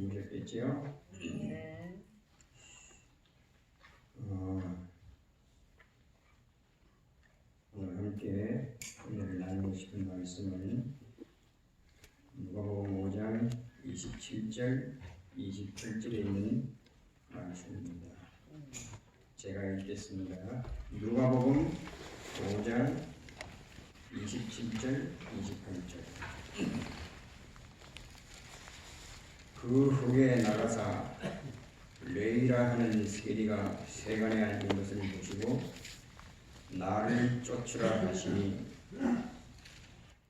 주무셨겠지요? 네. 어, 오늘 함께 오늘 나누고 싶은 말씀은 누가복음 5장 27절 28절에 있는 말씀입니다. 제가 읽겠습니다. 누가복음 5장 27절 28절 그 후에 나가사 레이라 하는 세리가 세간에 앉은 것을 보시고 나를 쫓으라 하시니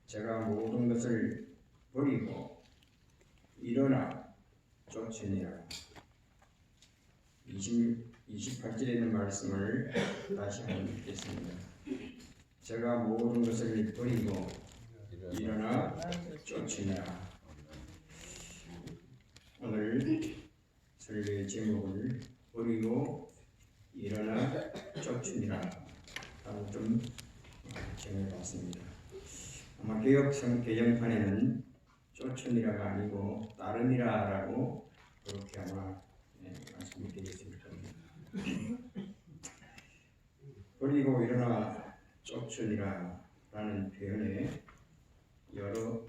제가 모든 것을 버리고 일어나 쫓으니라. 20, 28절에 있는 말씀을 다시 한번 읽겠습니다. 제가 모든 것을 버리고 일어나 쫓으니라 오늘 설교의 제목을 버리고 일어나 쫓으니라 라고 좀 정해봤습니다. 아마 개혁성 개정판에는 쫓으니라가 아니고 따르니라라고 그렇게 아마 네, 말씀이 되겠을 겁니다. 버리고 일어나 쫓으니라라는 표현에 여러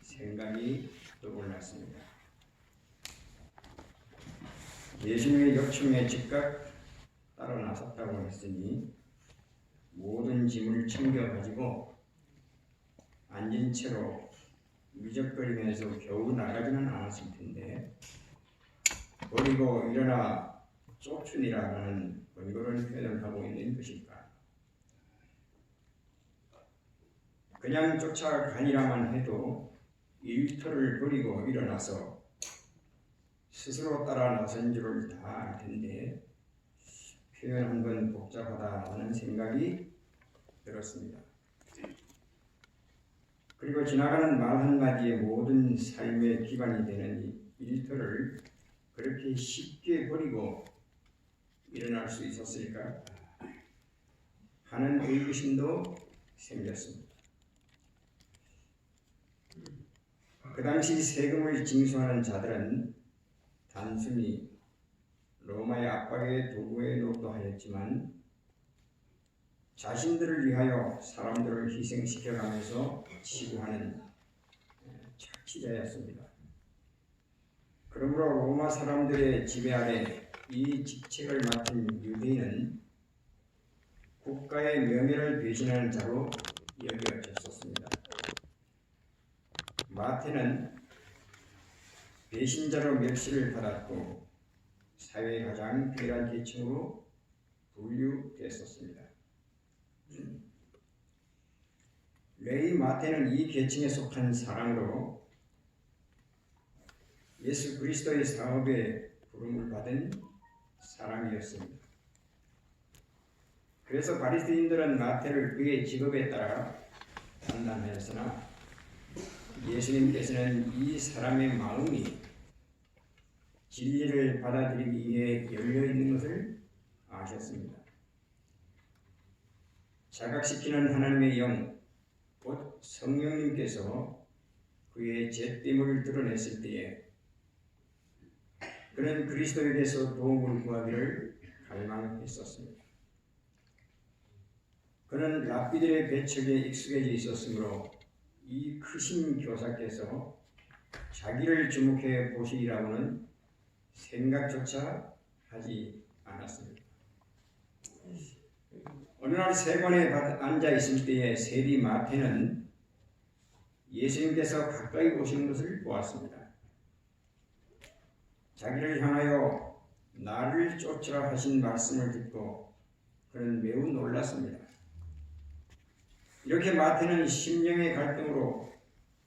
생각이 떠올랐습니다. 예수님의 요청에 즉각 따라 나섰다고 했으니 모든 짐을 챙겨 가지고 앉은 채로 미적거리면서 겨우 나가지는 않았을 텐데 버리고 일어나 쫓으니라는 번거로운 표현을 하고 있는 것일까? 그냥 쫓아가니라만 해도 일터를 버리고 일어나서 스스로 따라 나선 줄을 다 알 텐데 표현한 건 복잡하다는 생각이 들었습니다. 그리고 지나가는 말 한마디에 모든 삶의 기반이 되는 이 일터를 그렇게 쉽게 버리고 일어날 수 있었을까 하는 의구심도 생겼습니다. 그 당시 세금을 징수하는 자들은 단순히 로마의 압박에 도구에 노도하였지만 자신들을 위하여 사람들을 희생시켜가면서 치부하는 착취자였습니다. 그러므로 로마 사람들의 지배 아래 이 직책을 맡은 유대인은 국가의 명예를 배신하는 자로 여겨졌었습니다. 마태는 배신자로 멸시를 받았고 사회의 가장 괴한 계층으로 분류됐었습니다. 레이 마태는 이 계층에 속한 사람으로 예수 그리스도의 사업에 부름을 받은 사람이었습니다. 그래서 바리새인들은 마태를 그의 직업에 따라 판단하였으나 예수님께서는 이 사람의 마음이 진리를 받아들이기 위해 열려 있는 것을 아셨습니다. 자각시키는 하나님의 영, 곧 성령님께서 그의 죄됨을 드러냈을 때에 그는 그리스도에게서 도움을 구하기를 갈망했었습니다. 그는 랍비들의 배척에 익숙해져 있었으므로 이 크신 교사께서 자기를 주목해 보시리라고는 생각조차 하지 않았습니다. 어느 날 세관에 앉아 있을 때에 세리 마태는 예수님께서 가까이 오시는 것을 보았습니다. 자기를 향하여 나를 쫓으라 하신 말씀을 듣고 그는 매우 놀랐습니다. 이렇게 마태는 심령의 갈등으로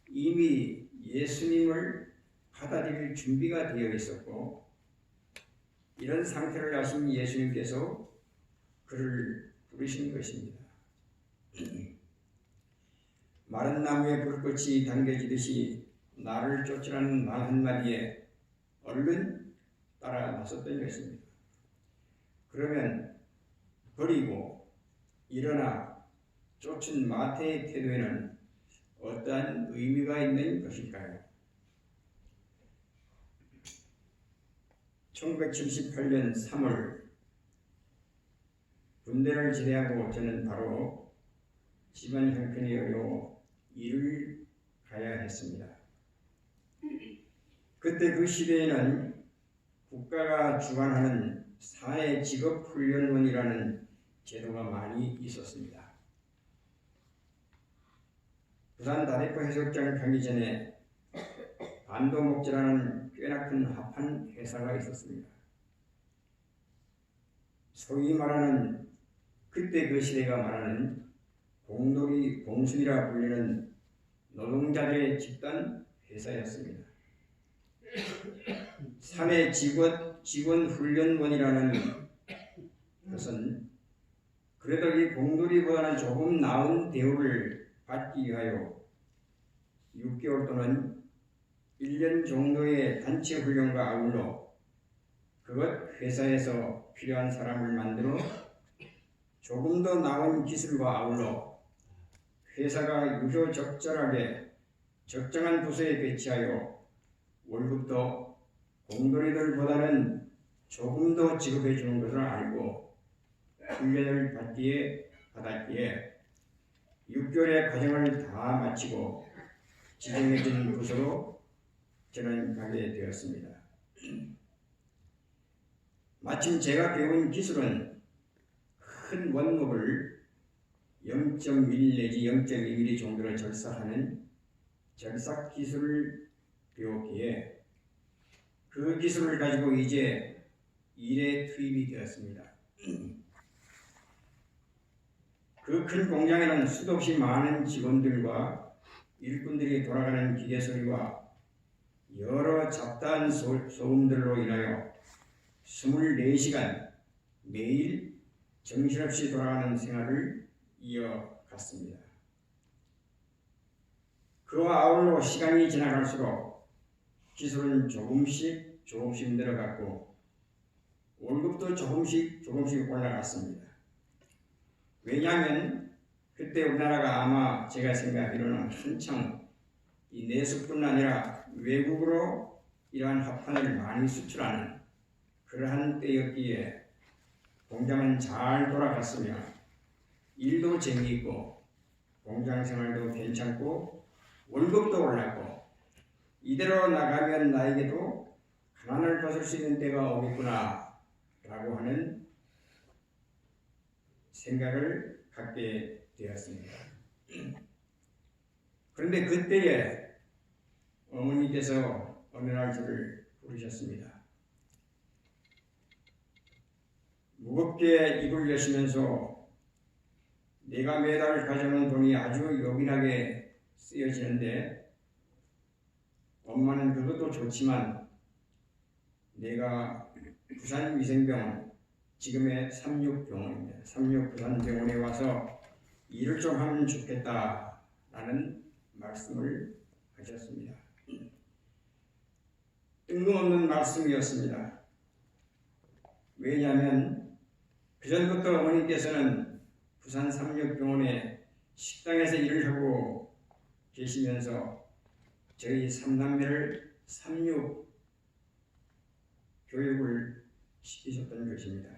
이미 예수님을 받아들일 준비가 되어 있었고 이런 상태를 아신 예수님께서 그를 부르신 것입니다. 마른 나무에 불꽃이 당겨지듯이 나를 쫓으라는 말 한마디에 얼른 따라 나섰던 것입니다. 그러면 버리고 일어나 쫓은 마태의 태도에는 어떠한 의미가 있는 것일까요? 1978년 3월 군대를 제대하고 저는 바로 집안 형편이 어려워 일을 가야 했습니다. 그때 그 시대에는 국가가 주관하는 사회 직업 훈련원이라는 제도가 많이 있었습니다. 부산 다대포 해수욕장 가기 전에 반도 목재라는 꽤나 큰 합한 회사가 있었습니다. 소위 말하는 그때 그 시대가 말하는 공돌이 공순이라 불리는 노동자들의 집단 회사였습니다. 사내 직원 직원 훈련원이라는 것은 그래도 이 공돌이보다는 조금 나은 대우를 받기 위하여 6개월 또는 1년 정도의 단체 훈련과 아울러 그것 회사에서 필요한 사람을 만들어 조금 더 나은 기술과 아울러 회사가 유효 적절하게 적정한 부서에 배치하여 월급도 공돌이들보다는 조금 더 지급해 주는 것을 알고 훈련을 받기에 받았기에 6개월의 과정을 다 마치고 지정해진 부서로 저는 가게 되었습니다. 마침 제가 배운 기술은 큰 원목을 0.1 내지 0.2mm 정도로 절삭하는 절삭 기술을 배웠기에 그 기술을 가지고 이제 일에 투입이 되었습니다. 그 큰 공장에는 수도 없이 많은 직원들과 일꾼들이 돌아가는 기계 소리와 여러 잡다한 소, 소음들로 인하여 24시간 매일 정신없이 돌아가는 생활을 이어갔습니다. 그와 아울러 시간이 지나갈수록 기술은 조금씩 조금씩 늘어갔고 월급도 조금씩 조금씩 올라갔습니다. 왜냐하면 그때 우리나라가 아마 제가 생각하기로는 한창 이 내수뿐 아니라 외국으로 이러한 합판을 많이 수출하는 그러한 때였기에 공장은 잘 돌아갔으며 일도 재미있고 공장 생활도 괜찮고 월급도 올랐고 이대로 나가면 나에게도 가난을 벗을 수 있는 때가 오겠구나 라고 하는 생각을 갖게 되었습니다. 그런데 그때에 어머니께서 어느 날 저를 부르셨습니다. 무겁게 입을 여시면서 내가 매달 가져오는 돈이 아주 요긴하게 쓰여지는데 엄마는 그것도 좋지만 내가 부산 위생병원 지금의 삼육병원입니다. 삼육부산병원에 와서 일을 좀 하면 좋겠다라는 말씀을 하셨습니다. 뜬금없는 말씀이었습니다. 왜냐하면 그전부터 어머니께서는 부산 삼육병원에 식당에서 일을 하고 계시면서 저희 삼남매를 삼육 교육을 시키셨던 것입니다.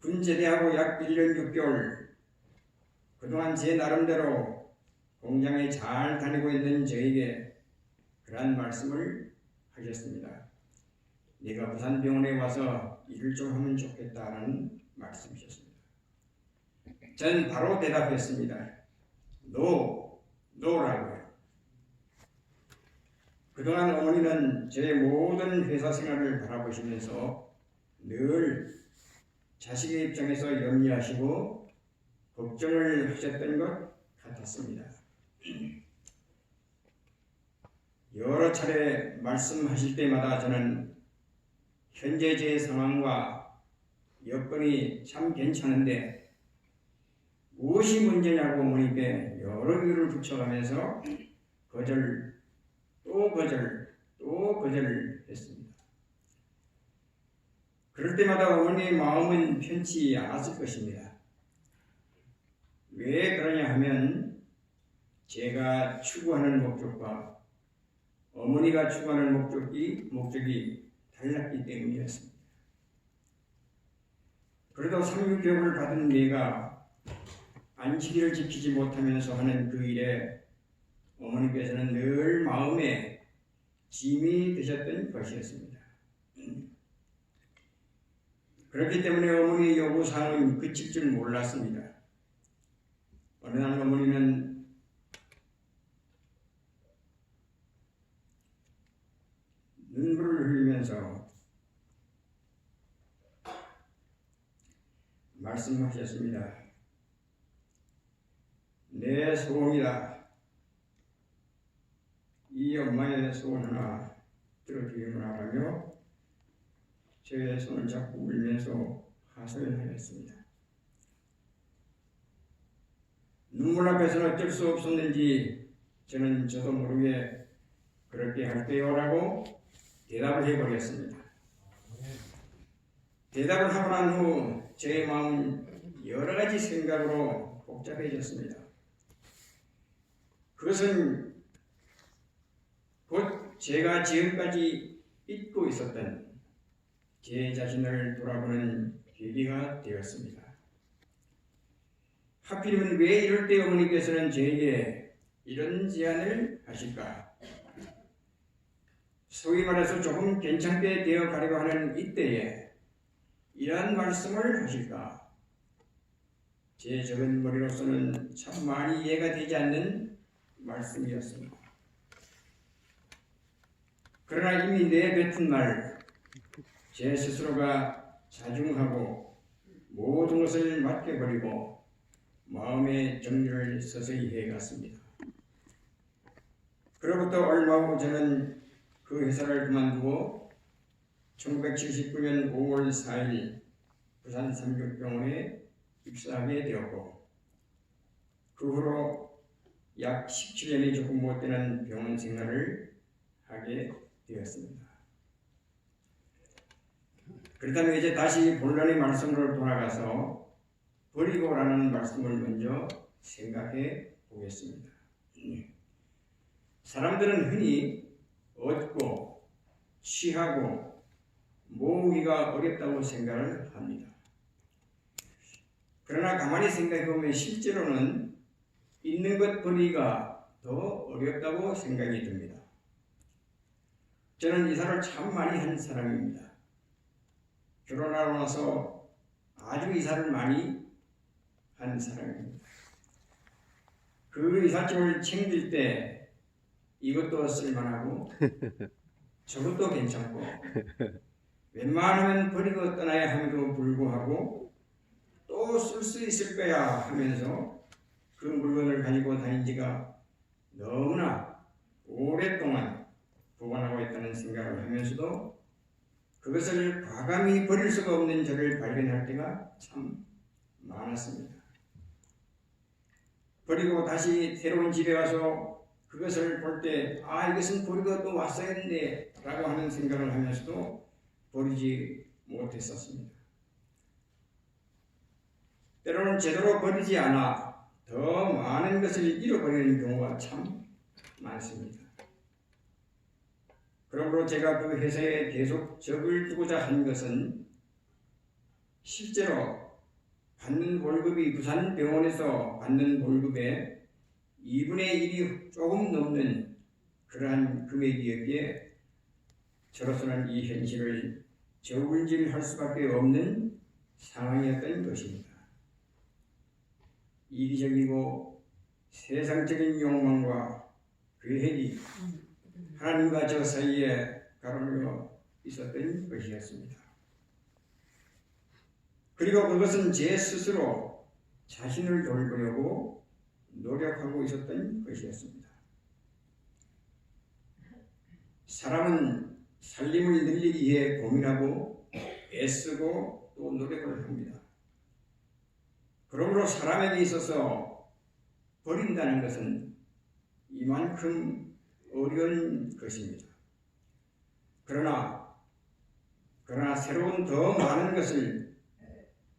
군 제대하고 약 1년 6개월 그동안 제 나름대로 공장에 잘 다니고 있는 저에게 그러한 말씀을 하셨습니다. 네가 부산병원에 와서 일을 좀 하면 좋겠다라는 말씀이셨습니다. 전 바로 대답했습니다. 노, 노라고요. 그동안 어머니는 제 모든 회사 생활을 바라보시면서 늘 자식의 입장에서 염려하시고 걱정을 하셨던 것 같았습니다. 여러 차례 말씀하실 때마다 저는 현재 제 상황과 여건이 참 괜찮은데 무엇이 문제냐고 어머니께 여러 이유를 붙여가면서 거절 또 거절 또 거절을 했습니다. 그럴 때마다 어머니의 마음은 편치 않았을 것입니다. 왜 그러냐 하면 제가 추구하는 목적과 어머니가 추구하는 목적이 목적이 달랐기 때문이었습니다. 그래도 삼육교육을 받은 내가 안식일을 지키지 못하면서 하는 그 일에 어머니께서는 늘 마음에 짐이 되셨던 것이었습니다. 그렇기 때문에 어머니의 요구사항은 그칠 줄 몰랐습니다. 어느 날 어머니는 눈물을 흘리면서 말씀하셨습니다. 내 소원이다. 이 엄마의 소원 하나 들어주기를 하라며 제 손을 잡고 울면서 하소연하였습니다. 눈물 앞에서는 어쩔 수 없었는지 저는 저도 모르게 그렇게 할게요라고 대답을 해버렸습니다. 대답을 하고 난 후 제 마음은 여러 가지 생각으로 복잡해졌습니다. 그것은 곧 제가 지금까지 잊고 있었던 제 자신을 돌아보는 계기가 되었습니다. 하필이면 왜 이럴 때 어머니께서는 저에게 이런 제안을 하실까? 소위 말해서 조금 괜찮게 되어 가려고 하는 이때에 이러한 말씀을 하실까? 제 적은 머리로서는 참 많이 이해가 되지 않는 말씀이었습니다. 그러나 이미 내뱉은 말, 제 스스로가 자중하고 모든 것을 맡겨버리고 마음의 정리를 서서히 해갔습니다. 그로부터 얼마 후 저는 그 회사를 그만두고 1979년 5월 4일 부산 삼육병원에 입사하게 되었고 그 후로 약 17년이 조금 못 되는 병원 생활을 하게 되었습니다. 그렇다면 이제 다시 본론의 말씀으로 돌아가서 버리고라는 말씀을 먼저 생각해 보겠습니다. 사람들은 흔히 얻고 취하고 모으기가 어렵다고 생각을 합니다. 그러나 가만히 생각해 보면 실제로는 있는 것 버리기가 더 어렵다고 생각이 듭니다. 저는 이사를 참 많이 한 사람입니다. 결혼하고 나서 아주 이사를 많이 한 사람입니다. 그 이삿짐을 챙길 때 이것도 쓸만하고 저것도 괜찮고 웬만하면 버리고 떠나야 함에도 불구하고 또 쓸 수 있을 거야 하면서 그 물건을 가지고 다닌 지가 너무나 오랫동안 보관하고 있다는 생각을 하면서도 그것을 과감히 버릴 수가 없는 저를 발견할 때가 참 많았습니다. 버리고 다시 새로운 집에 와서 그것을 볼 때, 아, 이것은 버리고 또 왔어야 했는데, 라고 하는 생각을 하면서도 버리지 못했었습니다. 때로는 제대로 버리지 않아 더 많은 것을 잃어버리는 경우가 참 많습니다. 그러므로 제가 그 회사에 계속 적을 두고자 한 것은 실제로 받는 월급이 부산 병원에서 받는 월급의 2분의 1이 조금 넘는 그러한 금액이었기에 저로서는 이 현실을 저울질할 수밖에 없는 상황이었던 것입니다. 이기적이고 세상적인 욕망과 계획이 하나님과 저 사이에 가로밀어 있었던 것이었습니다. 그리고 그것은 제 스스로 자신을 돌보려고 노력하고 있었던 것이었습니다. 사람은 살림을 늘리기 위해 고민하고 애쓰고 또 노력을 합니다. 그러므로 사람에게 있어서 버린다는 것은 이만큼 어려운 것입니다. 그러나 그러나 새로운 더 많은 것을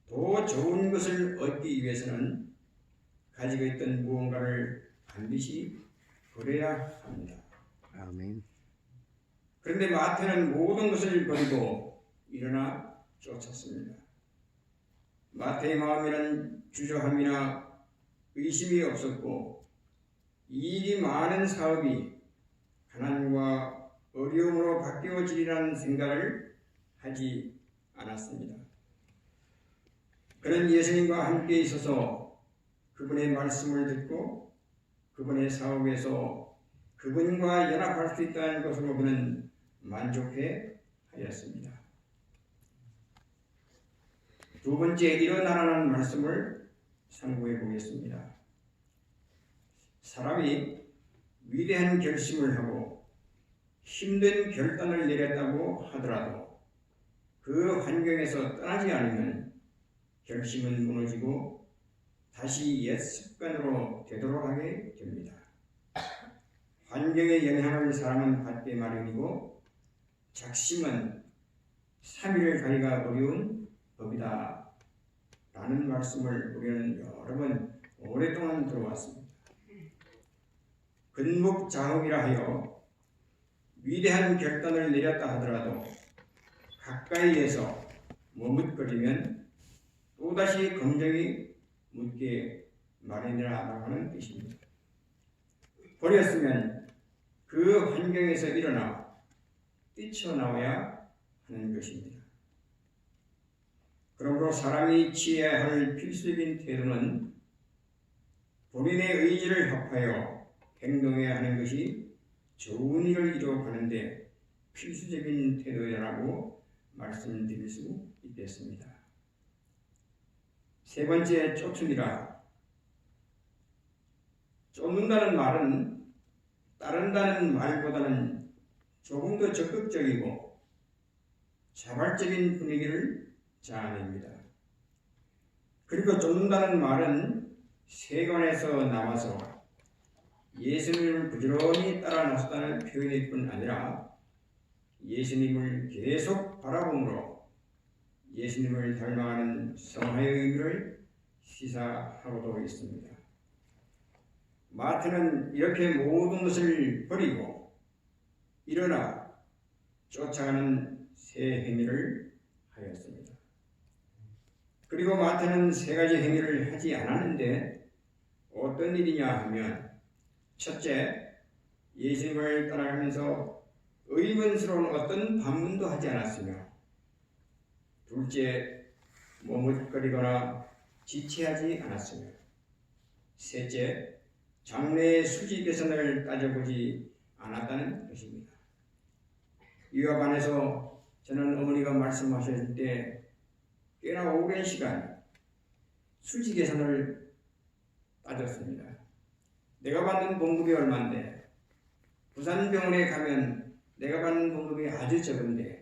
더 좋은 것을 얻기 위해서는 가지고 있던 무언가를 반드시 버려야 합니다. 아멘. 그런데 마태는 모든 것을 버리고 일어나 쫓았습니다. 마태의 마음에는 주저함이나 의심이 없었고 일이 많은 사업이 가난과 어려움으로 바뀌어지리라는 생각을 하지 않았습니다. 그는 예수님과 함께 있어서 그분의 말씀을 듣고 그분의 사업에서 그분과 연합할 수 있다는 것으로 그는 만족해 하였습니다. 두 번째 일어나라는 말씀을 상고해 보겠습니다. 사람이 위대한 결심을 하고 힘든 결단을 내렸다고 하더라도 그 환경에서 떠나지 않으면 결심은 무너지고 다시 옛 습관으로 되돌아가게 됩니다. 환경의 영향을 사람은 받게 마련이고 작심은 3일을 가기가 어려운 법이다. 라는 말씀을 우리는 여러 번 오랫동안 들어왔습니다. 근묵자흑이라 하여 위대한 결단을 내렸다 하더라도 가까이에서 머뭇거리면 또다시 검정이 묻게 마련이라 하는 뜻입니다. 버렸으면 그 환경에서 일어나 뛰쳐나와야 하는 것입니다. 그러므로 사람이 취해야 할 필수적인 태도는 본인의 의지를 합하여 행동해야 하는 것이 좋은 일을 이루어가는데 필수적인 태도라고 말씀드릴 수 있겠습니다. 세 번째 쫓음이라 쫓는다는 말은 따른다는 말보다는 조금 더 적극적이고 자발적인 분위기를 자아냅니다. 그리고 쫓는다는 말은 세관에서 나와서 예수님을 부지런히 따라 나섰다는 표현일 뿐 아니라 예수님을 계속 바라봄으로 예수님을 닮아가는 성화의 의미를 시사하고도 있습니다. 마태는 이렇게 모든 것을 버리고 일어나 쫓아가는 새 행위를 하였습니다. 그리고 마태는 세 가지 행위를 하지 않았는데 어떤 일이냐 하면 첫째, 예수님을 따라가면서 의문스러운 어떤 반문도 하지 않았으며 둘째, 머뭇거리거나 지체하지 않았으며 셋째, 장래의 수지 개선을 따져보지 않았다는 것입니다. 이와 반해서 저는 어머니가 말씀하실 때 꽤나 오랜 시간 수지 개선을 따졌습니다. 내가 받는 봉급이 얼마인데 부산병원에 가면 내가 받는 봉급이 아주 적은데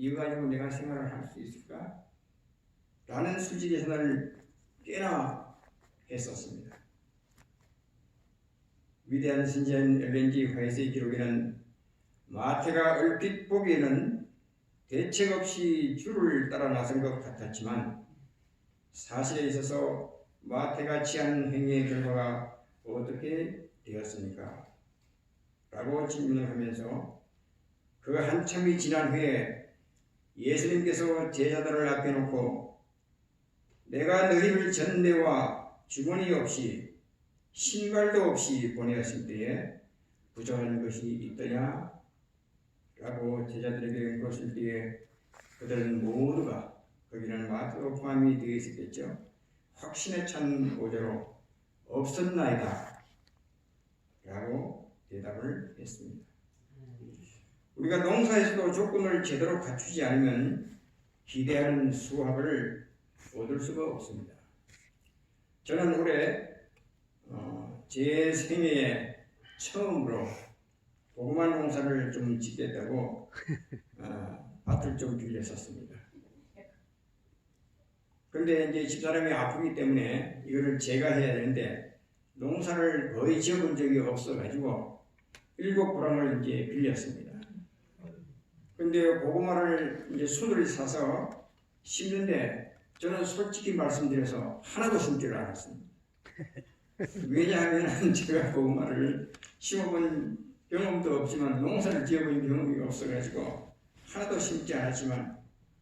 이거 가지고 내가 생활을 할 수 있을까? 라는 수지 개선을 꽤나 했었습니다. 위대한 신지한 엘렌지 화이트의 기록에는 마태가 얼핏 보기에는 대책 없이 줄을 따라 나선 것 같았지만 사실에 있어서 마태가 취한 행위의 결과가 어떻게 되었습니까? 라고 질문을 하면서 그 한참이 지난 후에 예수님께서 제자들을 앞에 놓고 내가 너희를 전대와 주머니 없이 신발도 없이 보내었을 때에 부족한 것이 있더냐? 라고 제자들에게 물었을 때에 그들은 모두가 거기는 마태도 포함이 되어 있었겠죠. 확신에 찬 오조로 없었나이다. 라고 대답을 했습니다. 우리가 농사에서도 조건을 제대로 갖추지 않으면 기대하는 수확을 얻을 수가 없습니다. 저는 올해 어, 제 생애에 처음으로 고구마 농사를 좀 짓겠다고 어, 밭을 좀 빌렸었습니다. 그런데 이제 집사람이 아프기 때문에 이거를 제가 해야 되는데 농사를 거의 지어본 적이 없어가지고 일곱 보람을 이제 빌렸습니다. 근데 고구마를 이제 순을 사서 심는데 저는 솔직히 말씀드려서 하나도 심지를 않았습니다. 왜냐하면 제가 고구마를 심어본 경험도 없지만 농사를 지어본 경험이 없어가지고 하나도 심지 않았지만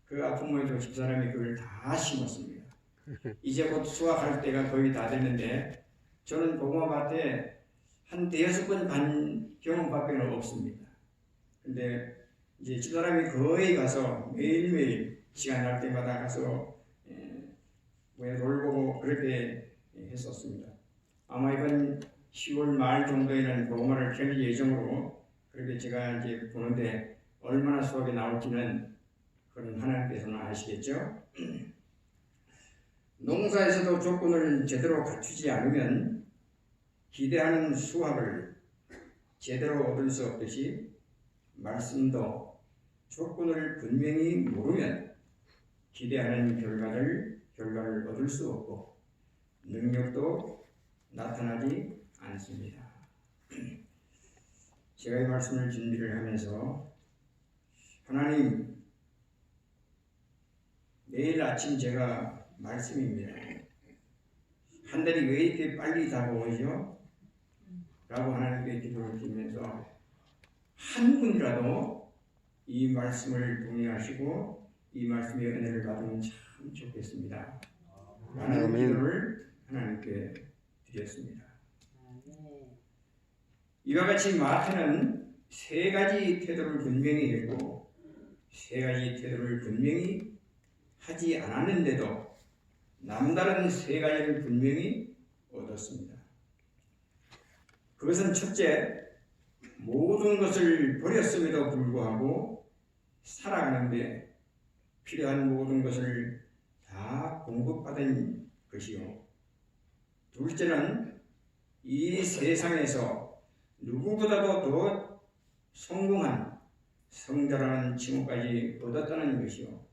그 아픔에도 집사람이 그걸 다 심었습니다. 이제 곧 수확할 때가 거의 다 됐는데 저는 고구마 밭에 한 대여섯 번간 경험밖에 없습니다. 근데 이제 집사람이 거의 가서 매일매일 시간 날 때마다 가서 예, 뭐놀 보고 그렇게 했었습니다. 아마 이번 10월 말 정도에는 고구마를 캘 예정으로 그렇게 제가 이제 보는데 얼마나 수확이 나올지는 그건 하나님께서는 아시겠죠. 농사에서도 조건을 제대로 갖추지 않으면 기대하는 수확을 제대로 얻을 수 없듯이 말씀도 조건을 분명히 모르면 기대하는 결과를 결과를 얻을 수 없고 능력도 나타나지 않습니다. 제가 이 말씀을 준비를 하면서 하나님 내일 아침 제가 말씀입니다. 한 달이 왜 이렇게 빨리 다가오죠? 라고 하나님께 기도를 드리면서 한 분이라도 이 말씀을 동의하시고 이 말씀의 은혜를 받으면 참 좋겠습니다. 라는. 기도를 하나님께 드렸습니다. 이와 같이 마태는 세 가지 태도를 분명히 했고 세 가지 태도를 분명히 하지 않았는데도 남다른 세 가지를 분명히 얻었습니다. 그것은 첫째, 모든 것을 버렸음에도 불구하고 살아가는데 필요한 모든 것을 다 공급받은 것이요. 둘째는 이 세상에서 누구보다도 더 성공한 성자라는 칭호까지 얻었다는 것이요.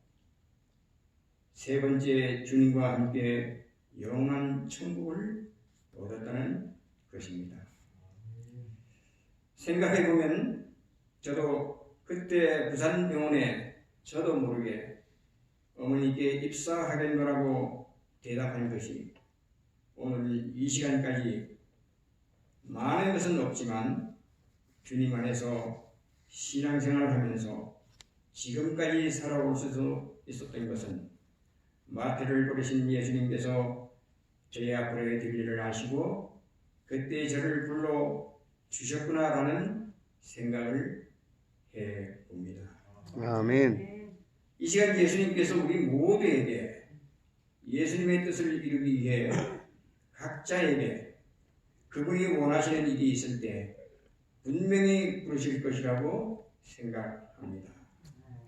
세 번째 주님과 함께 영원한 천국을 얻었다는 것입니다. 생각해 보면 저도 그때 부산병원에 저도 모르게 어머니께 입사하겠노라고 대답한 것이 오늘 이 시간까지 많은 것은 없지만 주님 안에서 신앙생활을 하면서 지금까지 살아올 수 있었던 것은 마태를 부르신 예수님께서 저의 앞으로의 진리를 아시고 그때 저를 불러 주셨구나라는 생각을 해 봅니다. 아멘. 이 시간 예수님께서 우리 모두에게 예수님의 뜻을 이루기 위해 각자에게 그분이 원하시는 일이 있을 때 분명히 부르실 것이라고 생각합니다.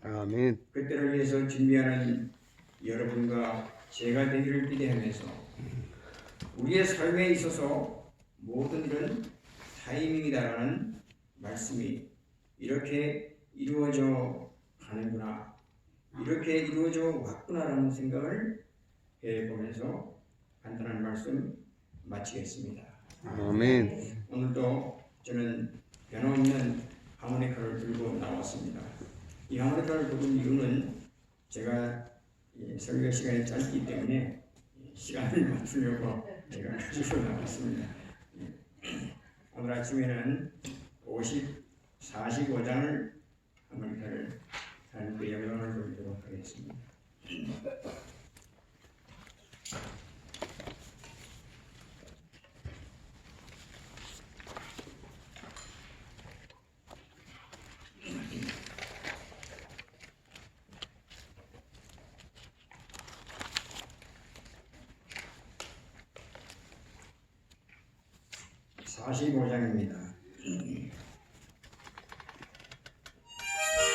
아멘. 그때를 위해서 준비하는 여러분과 제가 되기를 기대하면서 우리의 삶에 있어서 모든 일은 타이밍이다라는 말씀이 이렇게 이루어져 가는구나 이렇게 이루어져 왔구나라는 생각을 해보면서 간단한 말씀 마치겠습니다. 아멘. 오늘도 저는 변함없는 하모니카를 들고 나왔습니다. 이 하모니카를 부른 이유는 제가 이 설교 시간이 짧기 때문에 시간을 맞추려고 제가 가지고 나왔습니다. 예. 오늘 아침에는 50, 45장을 하모니카를 하나님께 영광을 돌리도록 하겠습니다.